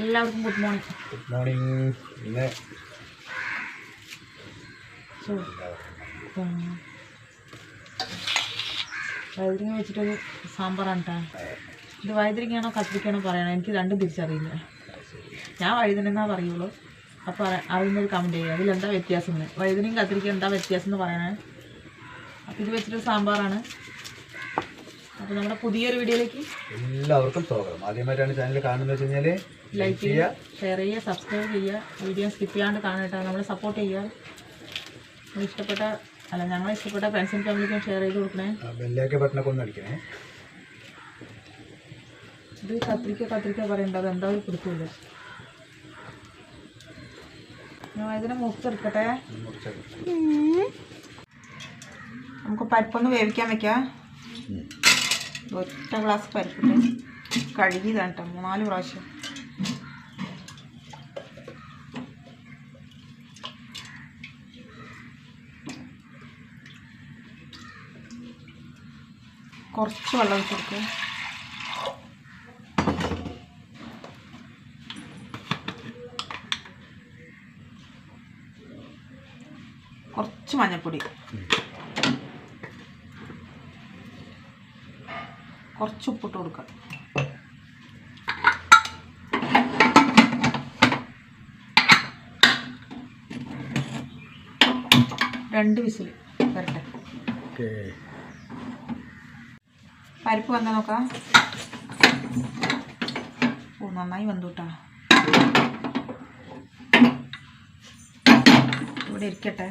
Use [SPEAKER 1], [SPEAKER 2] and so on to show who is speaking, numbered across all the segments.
[SPEAKER 1] എല്ലാവർക്കും good morning
[SPEAKER 2] good morning ഇന്ന്
[SPEAKER 1] വെച്ചിട്ടൊരു സാമ്പാറാണ് കേട്ടോ ഇത് വഴുതിരിങ്ങയാണോ കത്തിരിക്കാണോ പറയണം. എനിക്ക് രണ്ടും തിരിച്ചറിയില്ല. ഞാൻ വഴുതനെന്നാ പറയുള്ളൂ. അപ്പോൾ അറിയുന്നൊരു കമന്റ് ചെയ്യുക. അതിലെന്താ വ്യത്യാസം എന്ന്. വഴുതിനും കത്തിരിക്കും എന്താ വ്യത്യാസം എന്ന് പറയണേ. അപ്പോൾ ഇത് വെച്ചിട്ടൊരു സാമ്പാറാണ്. അപ്പോൾ നമ്മുടെ പുതിയൊരു വീഡിയോയിലേക്ക്
[SPEAKER 2] എല്ലാവർക്കും സ്വാഗതം. ആദ്യമായിട്ടാണ് ചാനൽ കാണുന്നത് വെച്ച് കഴിഞ്ഞാൽ
[SPEAKER 1] ലൈക്ക് ചെയ്യുക. ഷെയർ ചെയ്യുക സബ്സ്ക്രൈബ് ചെയ്യുക. വീഡിയോ സ്കിപ്പ് ചെയ്യാണ്ട് കാണട്ടെ നമ്മളെ സപ്പോർട്ട് ചെയ്യുക. ഇഷ്ടപ്പെട്ട അല്ല ഞങ്ങളെ ഇഷ്ടപ്പെട്ട ഫ്രണ്ട്സും ഫാമിലിക്കും ഷെയർ ചെയ്ത് കൊടുക്കണേ.
[SPEAKER 2] ബെല്ലേക്ക് ബട്ടണൊക്കെ ഒന്ന് അടിക്കണേ.
[SPEAKER 1] ഇത് കത്തിരിക്ക കത്തിരിക്ക പറയണ്ട. അത് എന്താ ഒരു പിടുത്തമില്ല ഞാൻ ഇതിനെ മുറിച്ചെടുക്കട്ടെ. നമുക്ക് പരിപ്പൊന്ന് വേവിക്കാൻ വെക്കാം. ഒറ്റ ഗ്ലാസ് പരിപ്പിട്ട് കഴുകിയതാണ് കേട്ടോ മൂന്നാൽ പ്രാവശ്യം. കുറച്ച് വെള്ളം ഒഴിച്ച് കൊടുക്കുക കുറച്ച് മഞ്ഞൾപ്പൊടി. കുറച്ച് ഉപ്പിട്ട് കൊടുക്കുക രണ്ട് വിസിൽ. വരട്ടെ. പരിപ്പ് വന്ന നോക്കാം. ഓ നന്നായി വന്നു കേട്ടാ ഇവിടെ ഇരിക്കട്ടെ.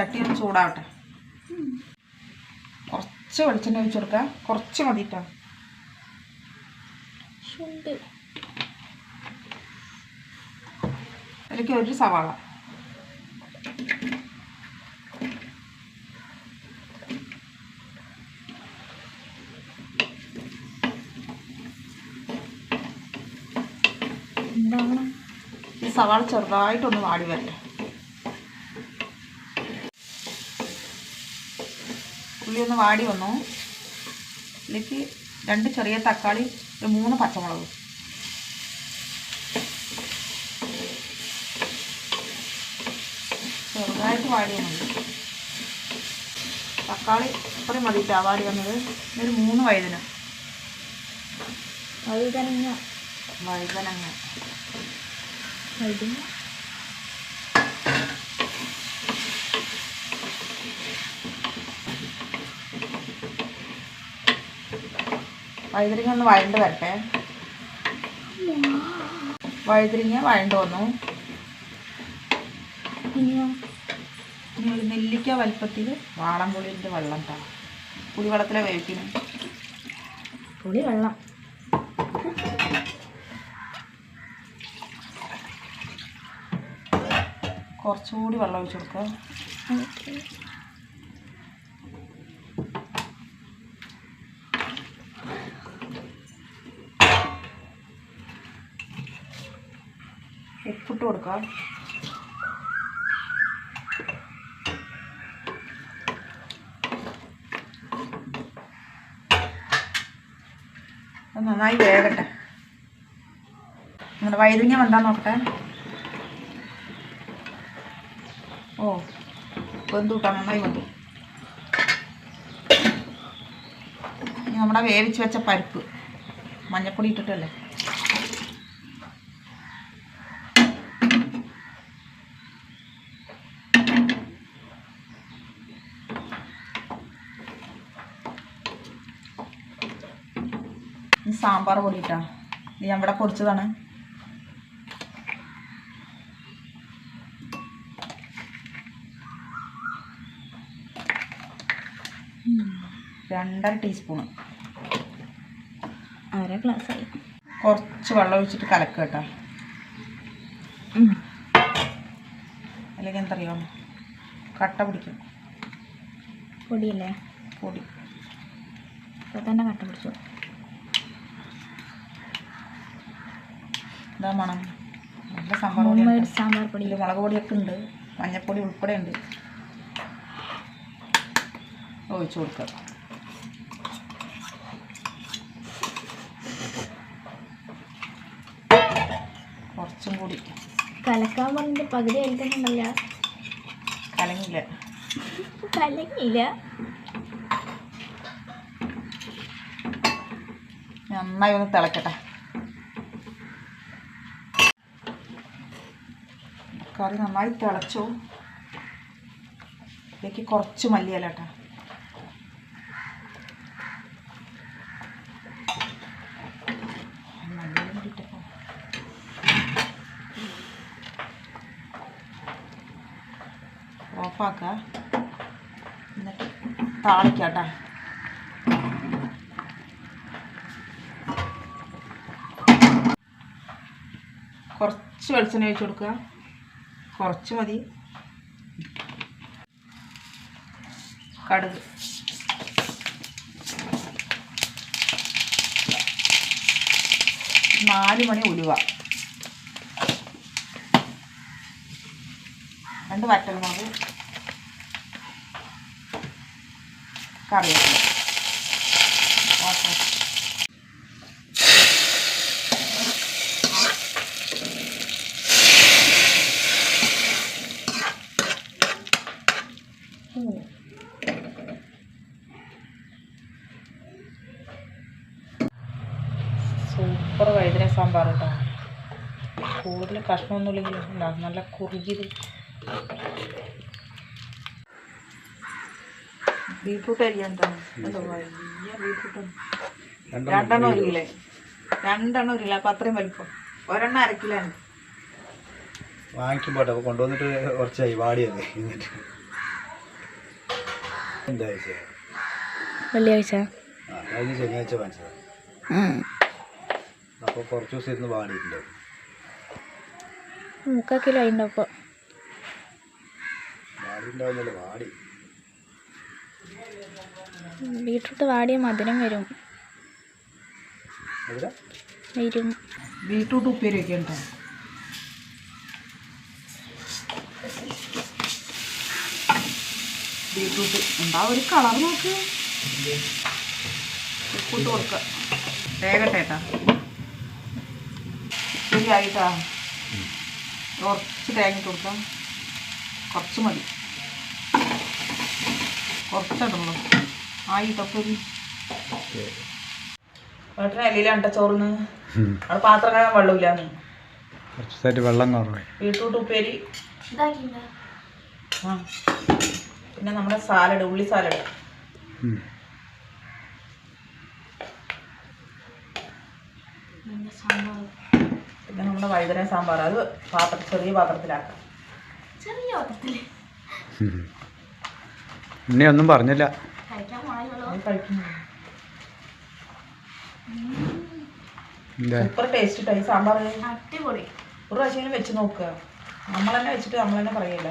[SPEAKER 1] ചട്ടി ഒന്ന് ചൂടാവട്ടെ. കുറച്ച് വെളിച്ചെണ്ണ ഒഴിച്ചു കൊടുക്കുക കുറച്ച് മതിട്ടോ. അതിലേക്ക് ഒരു സവാള. എന്താണ്? ഈ സവാള ചെറുതായിട്ടൊന്ന് വാടി വരട്ടെ. ഉള്ളി ഒന്ന് വാടി വന്നു. ഇതിലേക്ക് രണ്ട് ചെറിയ തക്കാളി ഒരു മൂന്ന് പച്ചമുളക്. ചെറുതായിട്ട് വാടി വന്നത് തക്കാളി ഇത്രയും മതിയിട്ടാ വാടി വന്നത്. ഒരു മൂന്ന് വഴുതന.
[SPEAKER 3] വഴുതനങ്ങ.
[SPEAKER 1] വഴുതനങ്ങ.
[SPEAKER 3] വഴുതന.
[SPEAKER 1] വഴുതനങ്ങ ഒന്ന് വഴണ്ട് വരട്ടെ. വഴുതിരിങ്ങ വഴണ്ട് വന്നു. നെല്ലിക്ക വലുപ്പത്തിൽ വാളംപുളിന്റെ വെള്ളം താ പുളിവെള്ളത്തിലെ വേവിക്കുന്നു.
[SPEAKER 3] പുളി വെള്ളം
[SPEAKER 1] കുറച്ചുകൂടി വെള്ളം ഒഴിച്ചു കൊടുക്കുക ഉപ്പിട്ട് കൊടുക്കാം. നന്നായി വേകട്ടെ നമ്മുടെ വൈദ്യുതി വേണ്ടാന്ന് നോക്കട്ടെ. ഓ വെന്തു നന്നായി വെന്തു. നമ്മുടെ വേവിച്ച് വെച്ച പരിപ്പ് മഞ്ഞപ്പൊടി ഇട്ടിട്ടല്ലേ? സാമ്പാർ പൊടിയിട്ടാണ് ഇത് ഞാൻ ഇവിടെ പൊടിച്ചതാണ്. രണ്ടര ടീസ്പൂണ്.
[SPEAKER 3] അര ഗ്ലാസ് ആയി
[SPEAKER 1] കുറച്ച് വെള്ളം ഒഴിച്ചിട്ട് കലക്കുക കേട്ടോ. അല്ലെങ്കിൽ എന്തറിയോ? കട്ട പിടിക്കും.
[SPEAKER 3] പൊടിയല്ലേ?
[SPEAKER 1] പൊടി.
[SPEAKER 3] ഇപ്പോൾ തന്നെ കട്ട പിടിച്ചു.
[SPEAKER 1] എന്താ മണം നല്ല സാമ്പാർ
[SPEAKER 3] സാമ്പാർ പൊടി.
[SPEAKER 1] മുളക് പൊടിയൊക്കെ ഉണ്ട്. മഞ്ഞൾപ്പൊടി ഉൾപ്പെടെ ഉണ്ട്. ഒഴിച്ചു കൊടുക്കുക കുറച്ചും കൂടി.
[SPEAKER 3] കലക്കാൻ പറഞ്ഞിട്ട് പകുതി കഴിക്കുന്നുണ്ടല്ല
[SPEAKER 1] കലങ്ങില്ല.
[SPEAKER 3] കലങ്ങില്ല
[SPEAKER 1] നന്നായി ഒന്ന് തിളക്കട്ടെ. കറി നന്നായി തിളച്ചു? ഇതിലേക്ക് കുറച്ച് മല്ലിയില കേട്ടോ മല്ലിയില കൂടി ഇട്ടപ്പോ. ഓഫാക്ക എന്നിട്ട് താളിക്കാട്ടാ കുറച്ച് വെളിച്ചെണ്ണ ഒഴിച്ചു കൊടുക്കുക. കുറച്ച് മതി. കടുക്. നാല് മണി ഉലുവ. രണ്ട് വറ്റൽമുളക്. കറിവേപ്പില. സൂപ്പർ വഴുതന സാമ്പാർ കേട്ടോ കൂടുതൽ കഷ്ണമൊന്നുമില്ലെങ്കിലും എന്താ നല്ല കുറുകിയത്. ബീട്രൂട്ട് അരിയാണ്ടോ വലിയ രണ്ടെണ്ണം ഒരു കിലോ രണ്ടെണ്ണം ഒരു കിലോ അപ്പം അത്രയും വലിപ്പം. ഒരെണ്ണം അര കിലോ
[SPEAKER 2] അപ്പോൾ കൊണ്ടുവന്നിട്ട് കുറച്ചായി. വാടിയത് എന്നിട്ട്. എന്താ
[SPEAKER 3] വെള്ളിയാഴ്ച.
[SPEAKER 2] ശനിയാഴ്ച വാങ്ങിച്ചത്. അപ്പോൾ കുറച്ച് ദിവസം ഇരുന്ന് വാടിയിട്ടുണ്ടാവും
[SPEAKER 3] മുക്കാൽ കിലോ
[SPEAKER 2] വാടിയിട്ടുണ്ടാവുന്നില്ല വാടി.
[SPEAKER 3] ബീട്രൂട്ട് വാടിയ മധുരം വരും. വരും.
[SPEAKER 1] ബീട്രൂട്ട് ഉപ്പേരി ഒക്കെ ഉണ്ടോ? ബീട്രൂട്ട് എന്താ ഒരു കളർ നോക്ക്. ഉപ്പിട്ട് കൊടുക്കുക വേഗട്ടെ ശരിയായിട്ടാ കുറച്ച് തേങ്ങ കൊടുക്കാം. കുറച്ച് മതി. കുറച്ചിടുള്ളൂ ആയി തപ്പൊരു ഏട്ടനെ എല്ലിലാണ്ട ചോറിന്. അവിടെ പാത്രം കാണാൻ വെള്ളമില്ലാന്ന്.
[SPEAKER 2] കുറച്ച് ദിവസമായിട്ട് വെള്ളം കുറവായി
[SPEAKER 1] ബീട്രൂട്ട് ഉപ്പേരി. ആ. പിന്നെ നമ്മുടെ സാലഡ് ഉള്ളി സാലഡ്. പിന്നെ നമ്മുടെ വഴുതന സാമ്പാർ. അത് പാത്രം ചെറിയ പാത്രത്തിലാക്കാം.
[SPEAKER 3] ചെറിയ
[SPEAKER 2] പാത്രത്തിൽ ഒന്നും പറഞ്ഞില്ല.
[SPEAKER 1] Super taste sambar. ഒരു
[SPEAKER 3] അടിപൊളി
[SPEAKER 1] പ്രാവശ്യം വെച്ച് നോക്കുക നമ്മൾ തന്നെ വെച്ചിട്ട് നമ്മൾ തന്നെ പറയില്ല.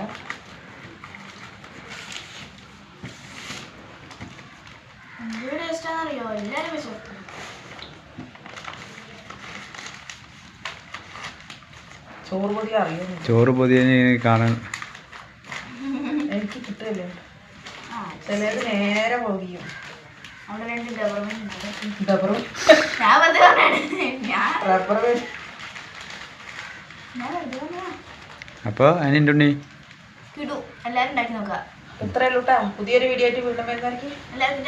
[SPEAKER 3] എന്തൊരു ടേസ്റ്റാണെന്നറിയോ എല്ലാവരും വെച്ചു
[SPEAKER 1] ചോറ് അറിയുന്നു
[SPEAKER 2] ചോറ് പൊതിയ കാണാൻ.
[SPEAKER 1] എനിക്ക് കിട്ടില്ലേ ചിലത് നേരെ പൊതിയും.
[SPEAKER 3] അവിടെ രണ്ട്
[SPEAKER 1] ഡബറും
[SPEAKER 2] അപ്പോൾ അതിനുണ്ട് ഉണ്ണി?
[SPEAKER 3] കിടു. എല്ലാവരും ഉണ്ടാക്കി നോക്കുക.
[SPEAKER 1] ഇത്രയല്ലോ പുതിയൊരു വീഡിയോ ആയിട്ട് വീണ്ടും വരുന്നതായിരിക്കും.
[SPEAKER 3] എല്ലാവർക്കും